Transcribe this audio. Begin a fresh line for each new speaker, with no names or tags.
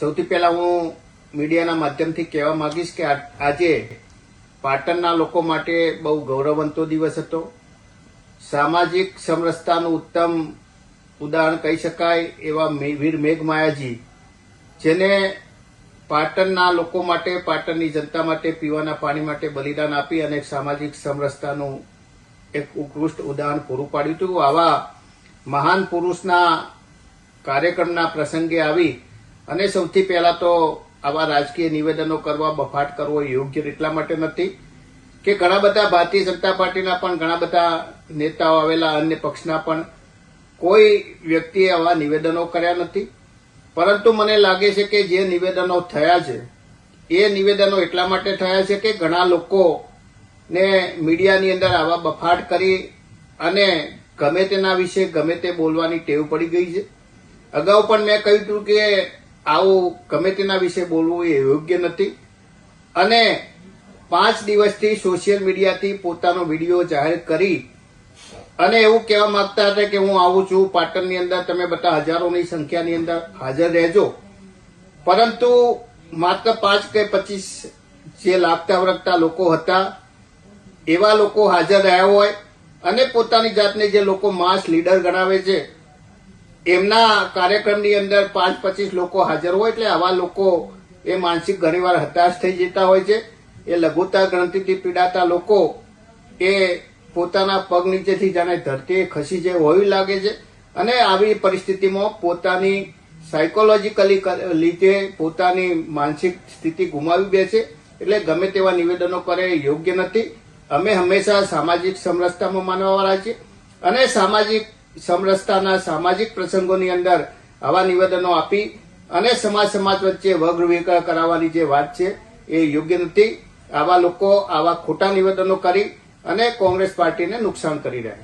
સૌથી પહેલા હું મીડિયાના માધ્યમથી કહેવા માંગીશ કે આજે પાટણના લોકો માટે બહુ ગૌરવવંતો દિવસ હતો. સામાજિક સમરસતાનું ઉત્તમ ઉદાહરણ કહી શકાય એવા વીર મેઘમાયાજી, જેને પાટણના લોકો માટે, પાટણની જનતા માટે પીવાના પાણી માટે બલિદાન આપી અને સામાજિક સમરસતાનું એક ઉત્કૃષ્ટ ઉદાહરણ પૂરું પાડ્યું હતું. આવા મહાન પુરુષના કાર્યક્રમના પ્રસંગે આવી અને સૌથી પહેલા તો આવા રાજકીય નિવેદનો કરવા, બફાટ કરવો યોગ્ય એટલા માટે નથી કે ઘણા બધા ભારતીય જનતા પાર્ટીના પણ ઘણા બધા નેતાઓ આવેલા, અન્ય પક્ષના પણ કોઈ વ્યક્તિએ આવા નિવેદનો કર્યા નથી. પરંતુ મને લાગે છે કે જે નિવેદનો થયા છે, એ નિવેદનો એટલા માટે થયા છે કે ઘણા લોકોને મીડિયાની અંદર આવા બફાટ કરી અને ગમે તેના વિશે ગમે તે બોલવાની ટેવ પડી ગઈ છે. અગાઉ પણ મેં કહ્યું હતું કે આવું ગમે તેના વિશે બોલવું એ યોગ્ય નથી. અને પાંચ દિવસથી સોશિયલ મીડિયાથી પોતાનો વીડિયો જાહેર કરી અને એવું કહેવા માંગતા હતા કે હું આવું છું, પાટણની અંદર તમે બધા હજારોની સંખ્યાની અંદર હાજર રહેજો. પરંતુ માત્ર પાંચ કે પચીસ જે લાગતા વળગતા લોકો હતા, એવા લોકો હાજર રહ્યા હોય અને પોતાની જાતને જે લોકો માસ લીડર ગણાવે છે એમના કાર્યક્રમની અંદર પાંચ પચીસ લોકો હાજર હોય એટલે આવા લોકો એ માનસિક ઘણીવાર હતાશ થઈ જતા હોય છે. એ લઘુતા ગ્રંથિથી પીડાતા લોકો એ પોતાના પગ નીચેથી જાણે ધરતી ખસી જાય હોવી લાગે છે. અને આવી પરિસ્થિતિમાં પોતાની સાયકોલોજીકલી લીધે પોતાની માનસિક સ્થિતિ ગુમાવી છે. એટલે ગમે તેવા નિવેદનો કરે યોગ્ય નથી. અમે હંમેશા સામાજિક સમરસતામાં માનવાવાળા છીએ. અને સામાજિક સમરસતાના સામાજિક પ્રસંગોની અંદર આવા નિવેદનો આપી અને સમાજ સમાજ વચ્ચે વગવિકળ કરાવવાની જે વાત છે, એ યોગ્ય નથી. આવા લોકો આવા ખોટા નિવેદનો કરી અને કોંગ્રેસ પાર્ટીને નુકસાન કરી રહ્યા છે.